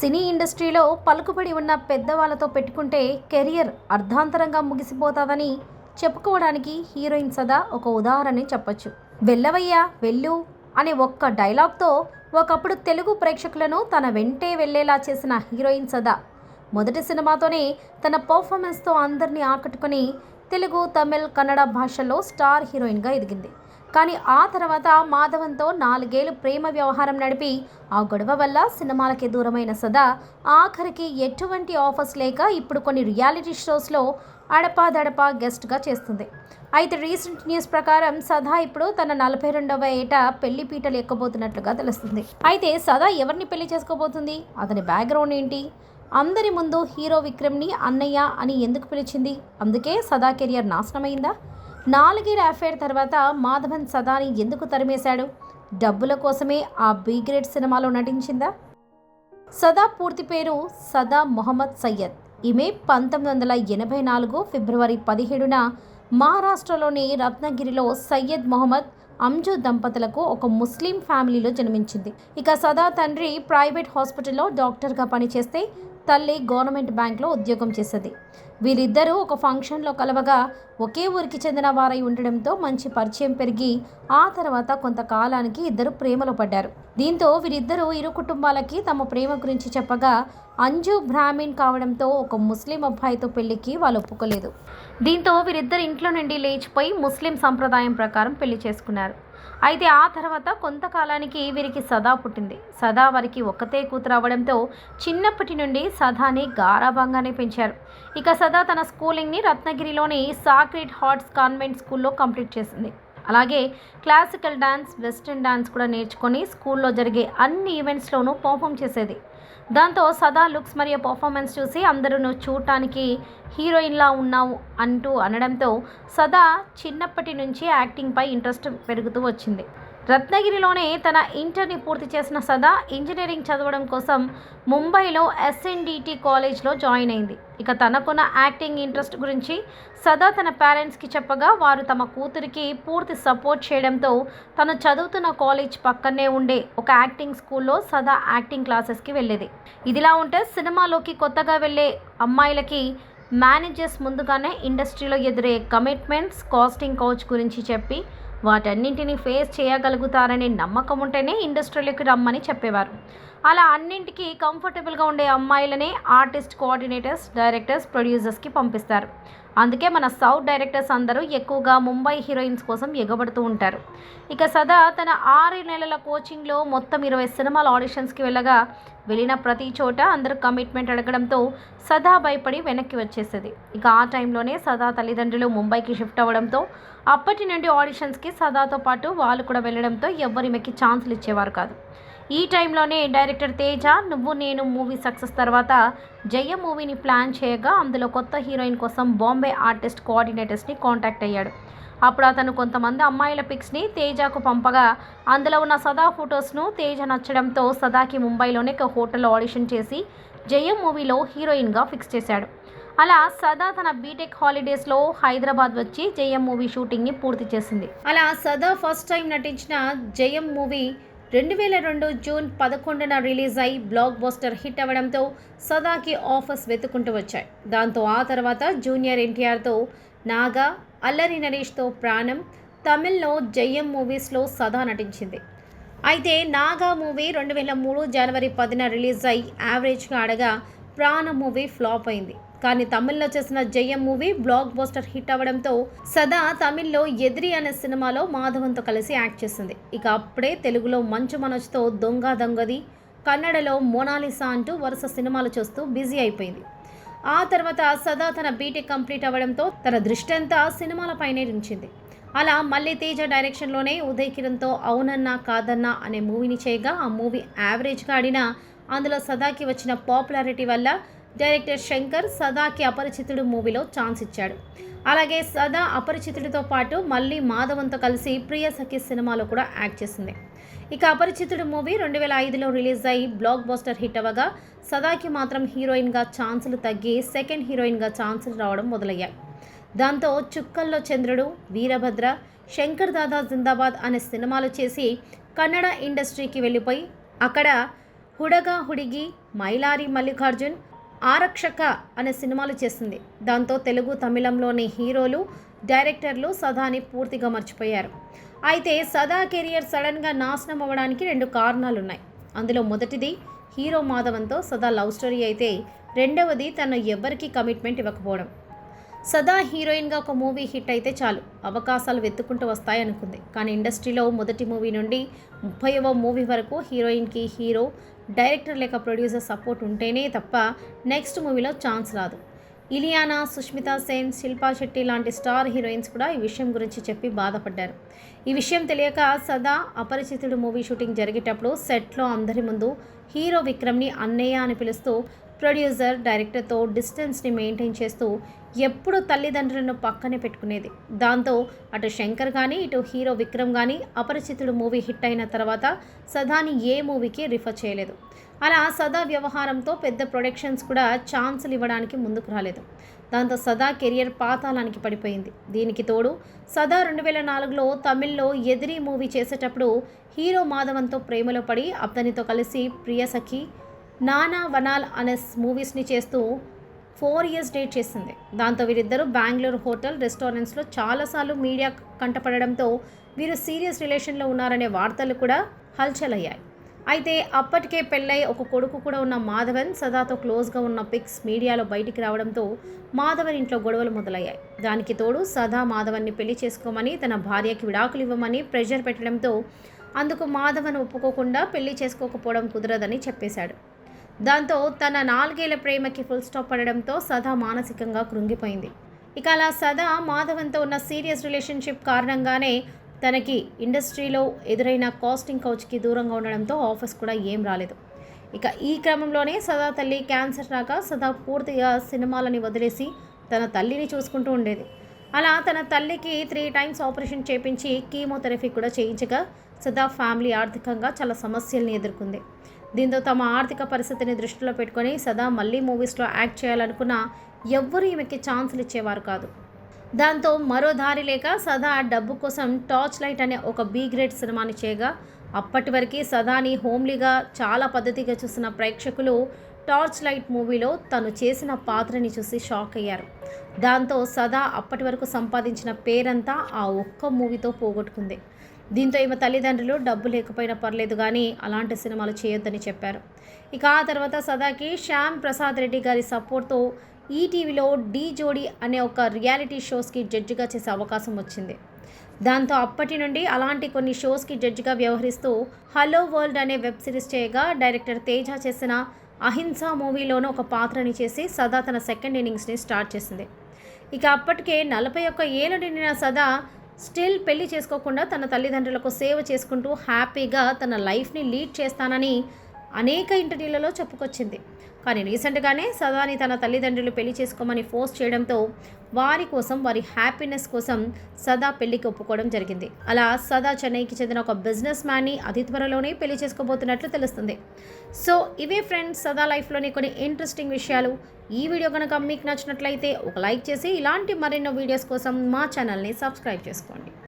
సినీ ఇండస్ట్రీలో పలుకుబడి ఉన్న పెద్దవాళ్ళతో పెట్టుకుంటే కెరియర్ అర్ధాంతరంగా ముగిసిపోతాదని చెప్పుకోవడానికి హీరోయిన్ సదా ఒక ఉదాహరణ చెప్పొచ్చు. వెళ్ళవయ్యా వెళ్ళు అనే ఒక్క డైలాగ్తో ఒకప్పుడు తెలుగు ప్రేక్షకులను తన వెంటే వెళ్ళేలా చేసిన హీరోయిన్ సదా మొదటి సినిమాతోనే తన పర్ఫార్మెన్స్తో అందరినీ ఆకట్టుకుని తెలుగు తమిళ్ కన్నడ భాషల్లో స్టార్ హీరోయిన్గా ఎదిగింది. కానీ ఆ తర్వాత మాధవన్తో నాలుగేళ్ళు ప్రేమ వ్యవహారం నడిపి ఆ గొడవ వల్ల సినిమాలకి దూరమైన సదా ఆఖరికి ఎటువంటి ఆఫర్స్ లేక ఇప్పుడు కొన్ని రియాలిటీ షోస్లో అడపాదడపా గెస్ట్గా చేస్తుంది. అయితే రీసెంట్ న్యూస్ ప్రకారం సదా ఇప్పుడు తన నలభై రెండవ ఏట పెళ్ళి పీటలు ఎక్కబోతున్నట్లుగా తెలుస్తుంది. అయితే సదా ఎవరిని పెళ్ళి చేసుకోబోతుంది? అతని బ్యాక్గ్రౌండ్ ఏంటి? అందరి ముందు హీరో విక్రమ్ని అన్నయ్య అని ఎందుకు పిలిచింది? అందుకే సదా కెరియర్ నాశనమైందా? నాలుగేళ్ళ అఫేర్ తర్వాత మాధవన్ సదాని ఎందుకు తరిమేశాడు? డబ్బుల కోసమే ఆ బి గ్రేడ్ సినిమాలో నటించిందా? సదా పూర్తి పేరు సదా మొహమ్మద్ సయ్యద్. ఈమె పంతొమ్మిది వందల ఎనభై నాలుగు ఫిబ్రవరి పదిహేడున మహారాష్ట్రలోని రత్నగిరిలో సయ్యద్ మొహమ్మద్ అంజు దంపతులకు ఒక ముస్లిం ఫ్యామిలీలో జన్మించింది. ఇక సదా తండ్రి ప్రైవేట్ హాస్పిటల్లో డాక్టర్గా పనిచేస్తే తల్లి గవర్నమెంట్ బ్యాంక్లో ఉద్యోగం చేసేది. వీరిద్దరూ ఒక ఫంక్షన్లో కలవగా ఒకే ఊరికి చెందిన వారై ఉండడంతో మంచి పరిచయం పెరిగి ఆ తర్వాత కొంతకాలానికి ఇద్దరు ప్రేమలో పడ్డారు. దీంతో వీరిద్దరూ ఇరు కుటుంబాలకి తమ ప్రేమ గురించి చెప్పగా అంజు బ్రాహ్మిన్ కావడంతో ఒక ముస్లిం అబ్బాయితో పెళ్ళికి వాళ్ళు ఒప్పుకోలేదు. దీంతో వీరిద్దరు ఇంట్లో నుండి లేచిపోయి ముస్లిం సంప్రదాయం ప్రకారం పెళ్ళి చేసుకున్నారు. అయితే ఆ తర్వాత కొంతకాలానికి వీరికి సదా పుట్టింది. సదా వారికి ఒక్కతే కూతురు అవ్వడంతో చిన్నప్పటి నుండి సదాని గారాభంగానే పెంచారు. ఇక సదా తన స్కూలింగ్ని రత్నగిరిలోని సాక్రెడ్ హార్ట్స్ కాన్వెంట్ స్కూల్లో కంప్లీట్ చేసింది. అలాగే క్లాసికల్ డాన్స్ వెస్ట్రన్ డాన్స్ కూడా నేర్చుకొని స్కూల్లో జరిగే అన్ని ఈవెంట్స్లోనూ పర్ఫామ్ చేసేది. దాంతో సదా లుక్స్ మరియు పర్ఫార్మెన్స్ చూసి అందరూ నువ్వు చూడటానికి హీరోయిన్లా ఉన్నావు అంటూ అనడంతో సదా చిన్నప్పటి నుంచి యాక్టింగ్పై ఇంట్రెస్ట్ పెరుగుతూ వచ్చింది. రత్నగిరిలోనే తన ఇంటర్ని పూర్తి చేసిన సదా ఇంజనీరింగ్ చదవడం కోసం ముంబైలో ఎస్ఎన్డిటి కాలేజ్లో జాయిన్ అయింది. ఇక తనకున్న యాక్టింగ్ ఇంట్రెస్ట్ గురించి సదా తన పేరెంట్స్కి చెప్పగా వారు తమ కూతురికి పూర్తి సపోర్ట్ చేయడంతో తను చదువుతున్న కాలేజ్ పక్కనే ఉండే ఒక యాక్టింగ్ స్కూల్లో సదా యాక్టింగ్ క్లాసెస్కి వెళ్ళేది. ఇదిలా ఉంటే సినిమాలోకి కొత్తగా వెళ్ళే అమ్మాయిలకి మేనేజర్స్ ముందుగానే ఇండస్ట్రీలో ఎదురయ్యే కమిట్మెంట్స్ కాస్టింగ్ కోచ్ గురించి చెప్పి వాటన్నింటినీ ఫేస్ చేయగలుగుతారనే నమ్మకం ఉంటేనే ఇండస్ట్రీలోకి రమ్మని చెప్పేవారు. అలా అన్నింటికి కంఫర్టబుల్గా ఉండే అమ్మాయిలనే ఆర్టిస్ట్ కోఆర్డినేటర్స్ డైరెక్టర్స్ ప్రొడ్యూసర్స్కి పంపిస్తారు. అందుకే మన సౌత్ డైరెక్టర్స్ అందరూ ఎక్కువగా ముంబై హీరోయిన్స్ కోసం ఎగబడుతూ ఉంటారు. ఇక సదా తన ఆరు నెలల కోచింగ్లో మొత్తం ఇరవై సినిమాల ఆడిషన్స్కి వెళ్ళగా వెళ్ళిన ప్రతి చోట అందరూ కమిట్మెంట్ అడగడంతో సదా భయపడి వెనక్కి వచ్చేసేది. ఇక ఆ టైంలోనే సదా తల్లిదండ్రులు ముంబైకి షిఫ్ట్ అవ్వడంతో అప్పటి నుండి ఆడిషన్స్కి సదాతో పాటు వాళ్ళు కూడా వెళ్ళడంతో ఎవ్వరి ఈమెకి ఛాన్సులు ఇచ్చేవారు కాదు. ఈ టైంలోనే డైరెక్టర్ తేజ నువ్వు నేను మూవీ సక్సెస్ తర్వాత జయ మూవీని ప్లాన్ చేయగా అందులో కొత్త హీరోయిన్ కోసం బాంబే ఆర్టిస్ట్ కోఆర్డినేటర్స్ని కాంటాక్ట్ అయ్యాడు. అప్పుడు అతను కొంతమంది అమ్మాయిల పిక్స్ని తేజకు పంపగా అందులో ఉన్న సదా ఫొటోస్ను తేజ నచ్చడంతో సదాకి ముంబైలోనే ఒక హోటల్లో ఆడిషన్ చేసి జయం మూవీలో హీరోయిన్గా ఫిక్స్ చేశాడు. అలా సదా తన బీటెక్ హాలిడేస్లో హైదరాబాద్ వచ్చి జయం మూవీ షూటింగ్ని పూర్తి చేసింది. అలా సదా ఫస్ట్ టైం నటించిన జయం మూవీ రెండు వేల రెండు జూన్ పదకొండున రిలీజ్ అయి బ్లాక్ బస్టర్ హిట్ అవ్వడంతో సదాకి ఆఫర్స్ వెతుకుంటూ వచ్చాయి. దాంతో ఆ తర్వాత జూనియర్ ఎన్టీఆర్తో నాగా అల్లరి నరేష్తో ప్రాణం తమిళ్ళో జయం మూవీస్లో సదా నటించింది. అయితే నాగా మూవీ రెండు వేల మూడు జనవరి పదిన రిలీజ్ అయి యావరేజ్గా ఆడగా ప్రాణ మూవీ ఫ్లాప్ అయింది. కానీ తమిళ్ళో చేసిన జయం మూవీ బ్లాక్ బోస్టర్ హిట్ అవ్వడంతో సదా తమిళ్ళో ఎదిరి అనే సినిమాలో మాధవన్తో కలిసి యాక్ట్ చేసింది. ఇక అప్పుడే తెలుగులో మంచు మనోజ్తో దొంగ దొంగది కన్నడలో మోనాలిసా అంటూ వరుస సినిమాలు చూస్తూ బిజీ అయిపోయింది. ఆ తర్వాత సదా తన బీటెక్ కంప్లీట్ అవ్వడంతో తన దృష్టి అంతా సినిమాలపైనే ఉంచింది అలా మళ్ళీ తేజ డైరెక్షన్లోనే ఉదయ్ కిరణ్తో అవునన్నా కాదన్నా అనే మూవీని చేయగా ఆ మూవీ యావరేజ్గా ఆడినా అందులో సదాకి వచ్చిన పాపులారిటీ వల్ల డైరెక్టర్ శంకర్ సదాకి అపరిచితుడు మూవీలో ఛాన్స్ ఇచ్చాడు. అలాగే సదా అపరిచితుడితో పాటు మళ్ళీ మాధవంతో కలిసి ప్రియ సఖి సినిమాలో కూడా యాక్ట్ చేసింది. ఇక అపరిచితుడు మూవీ రెండు వేల ఐదులో రిలీజ్ అయ్యి బ్లాక్ బస్టర్ హిట్ అవ్వగా సదాకి మాత్రం హీరోయిన్గా ఛాన్సులు తగ్గి సెకండ్ హీరోయిన్గా ఛాన్సులు రావడం మొదలయ్యాయి. దాంతో చుక్కల్లో చంద్రుడు వీరభద్ర శంకర్ దాదా జిందాబాద్ అనే సినిమాలు చేసి కన్నడ ఇండస్ట్రీకి వెళ్ళిపోయి అక్కడ హుడగా హుడిగి మైలారి మల్లికార్జున్ ఆరక్షక అనే సినిమాలు చేసింది. దాంతో తెలుగు తమిళంలోని హీరోలు డైరెక్టర్లు సదాని పూర్తిగా మర్చిపోయారు. అయితే సదా కెరియర్ సడన్గా నాశనం అవ్వడానికి రెండు కారణాలున్నాయి. అందులో మొదటిది హీరో మాధవన్తో సదా లవ్ స్టోరీ అయితే రెండవది తను ఎవ్వరికీ కమిట్మెంట్ ఇవ్వకపోవడం. సదా హీరోయిన్గా ఒక మూవీ హిట్ అయితే చాలు. అవకాశాలు వెతుక్కుంటూ వస్తాయనుకుంది కానీ ఇండస్ట్రీలో మొదటి మూవీ నుండి ముప్పైవ మూవీ వరకు హీరోయిన్కి హీరో డైరెక్టర్ లేక ప్రొడ్యూసర్ సపోర్ట్ ఉంటేనే తప్ప నెక్స్ట్ మూవీలో ఛాన్స్ రాదు. ఇలియానా సుష్మితా సేన్ శిల్పా శెట్టి లాంటి స్టార్ హీరోయిన్స్ కూడా ఈ విషయం గురించి చెప్పి బాధపడ్డారు. ఈ విషయం తెలియక సదా అపరిచితుడు మూవీ షూటింగ్ జరిగేటప్పుడు సెట్లో అందరి ముందు హీరో విక్రమ్ని అన్నయ్య అని పిలుస్తూ ప్రొడ్యూసర్ డైరెక్టర్తో డిస్టెన్స్ని మెయింటైన్ చేస్తూ ఎప్పుడు తల్లిదండ్రులను పక్కనే పెట్టుకునేది. దాంతో అటు శంకర్ కానీ ఇటు హీరో విక్రమ్ కానీ అపరిచితుడు మూవీ హిట్ అయిన తర్వాత సదాని ఏ మూవీకి రిఫర్ చేయలేదు. అలా సదా వ్యవహారంతో పెద్ద ప్రొడక్షన్స్ కూడా ఛాన్సులు ఇవ్వడానికి ముందుకు రాలేదు. దాంతో సదా కెరియర్ పాతాళానికి పడిపోయింది. దీనికి తోడు సదా రెండు వేల నాలుగులో తమిళ్ళో ఎదిరి మూవీ చేసేటప్పుడు హీరో మాధవన్తో ప్రేమలో పడి అతనితో కలిసి ప్రియసఖి నానా వనాల్ అనే మూవీస్ని చేస్తూ ఫోర్ ఇయర్స్ డేట్ చేసింది. దాంతో వీరిద్దరూ బెంగళూరు హోటల్ రెస్టారెంట్స్లో చాలాసార్లు మీడియా కంటపడడంతో వీరు సీరియస్ రిలేషన్లో ఉన్నారనే వార్తలు కూడా హల్చల్ అయ్యాయి అయితే అప్పటికే పెళ్ళై ఒక కొడుకు కూడా ఉన్న మాధవన్ సదాతో క్లోజ్గా ఉన్న పిక్స్ మీడియాలో బయటికి రావడంతో మాధవన్ ఇంట్లో గొడవలు మొదలయ్యాయి. దానికి తోడు సదా మాధవన్ని పెళ్ళి చేసుకోమని తన భార్యకి విడాకులు ఇవ్వమని ప్రెషర్ పెట్టడంతో అందుకు మాధవన్ ఒప్పుకోకుండా పెళ్ళి చేసుకోకపోవడం కుదరదని చెప్పేశాడు. దాంతో తన నాలుగేళ్ళ ప్రేమకి ఫుల్ స్టాప్ పడడంతో సదా మానసికంగా కృంగిపోయింది. ఇక అలా సదా మాధవన్తో ఉన్న సీరియస్ రిలేషన్షిప్ కారణంగానే తనకి ఇండస్ట్రీలో ఎదురైన కాస్టింగ్ కౌచ్కి దూరంగా ఉండడంతో ఆఫర్స్ కూడా ఏం రాలేదు. ఇక ఈ క్రమంలోనే సదా తల్లి క్యాన్సర్ రాక సదా పూర్తిగా సినిమాలని వదిలేసి తన తల్లిని చూసుకుంటూ ఉండేది. అలా తన తల్లికి త్రీ టైమ్స్ ఆపరేషన్ చేపించి కీమోథెరపీ కూడా చేయించగా సదా ఫ్యామిలీ ఆర్థికంగా చాలా సమస్యల్ని ఎదుర్కొంది. దీంతో తమ ఆర్థిక పరిస్థితిని దృష్టిలో పెట్టుకొని సదా మళ్ళీ మూవీస్లో యాక్ట్ చేయాలనుకున్న ఎవ్వరూ ఈమెకి ఛాన్సులు ఇచ్చేవారు కాదు. దాంతో మరో దారి లేక సదా డబ్బు కోసం టార్చ్ లైట్ అనే ఒక బీ గ్రేడ్ సినిమాని చేయగా అప్పటి వరకు సదాని హోమ్లీగా చాలా పద్ధతిగా చూసిన ప్రేక్షకులు టార్చ్ లైట్ మూవీలో తను చేసిన పాత్రని చూసి షాక్ అయ్యారు. దాంతో సదా అప్పటి వరకు సంపాదించిన పేరంతా ఆ ఒక్క మూవీతో పోగొట్టుకుంది. దీంతో ఈమె తల్లిదండ్రులు డబ్బు లేకపోయినా పర్లేదు కానీ అలాంటి సినిమాలు చేయొద్దని చెప్పారు. ఇక ఆ తర్వాత సదాకి శ్యామ్ ప్రసాద్ రెడ్డి గారి సపోర్ట్తో ఈటీవీలో డీ జోడీ అనే ఒక రియాలిటీ షోస్కి జడ్జిగా చేసే అవకాశం వచ్చింది. దాంతో అప్పటి నుండి అలాంటి కొన్ని షోస్కి జడ్జిగా వ్యవహరిస్తూ హలో వరల్డ్ అనే వెబ్ సిరీస్ చేయగా డైరెక్టర్ తేజ చేసిన అహింస మూవీలోనూ ఒక పాత్రని చేసి సదా తన సెకండ్ ఇన్నింగ్స్ని స్టార్ట్ చేసింది. ఇక అప్పటికే నలభై ఒక్క ఏళ్ళు నిండిన సదా స్టిల్ పెళ్ళి చేసుకోకుండా తన తల్లిదండ్రులకు సేవ చేసుకుంటూ హ్యాపీగా తన లైఫ్ని లీడ్ చేస్తానని అనేక ఇంటర్వ్యూలలో చెప్పుకొచ్చింది. కానీ రీసెంట్గానే సదాని తన తల్లిదండ్రులు పెళ్ళి చేసుకోమని ఫోర్స్ చేయడంతో వారి కోసం వారి హ్యాపీనెస్ కోసం సదా పెళ్ళికి ఒప్పుకోవడం జరిగింది. అలా సదా చెన్నైకి చెందిన ఒక బిజినెస్ మ్యాన్ని అతి త్వరలోనే పెళ్ళి చేసుకోబోతున్నట్లు తెలుస్తుంది. సో ఇవే ఫ్రెండ్స్ సదా లైఫ్లోని కొన్ని ఇంట్రెస్టింగ్ విషయాలు. ఈ వీడియో కనుక మీకు నచ్చినట్లయితే ఒక లైక్ చేసి ఇలాంటి మరెన్నో వీడియోస్ కోసం మా ఛానల్ని సబ్స్క్రైబ్ చేసుకోండి.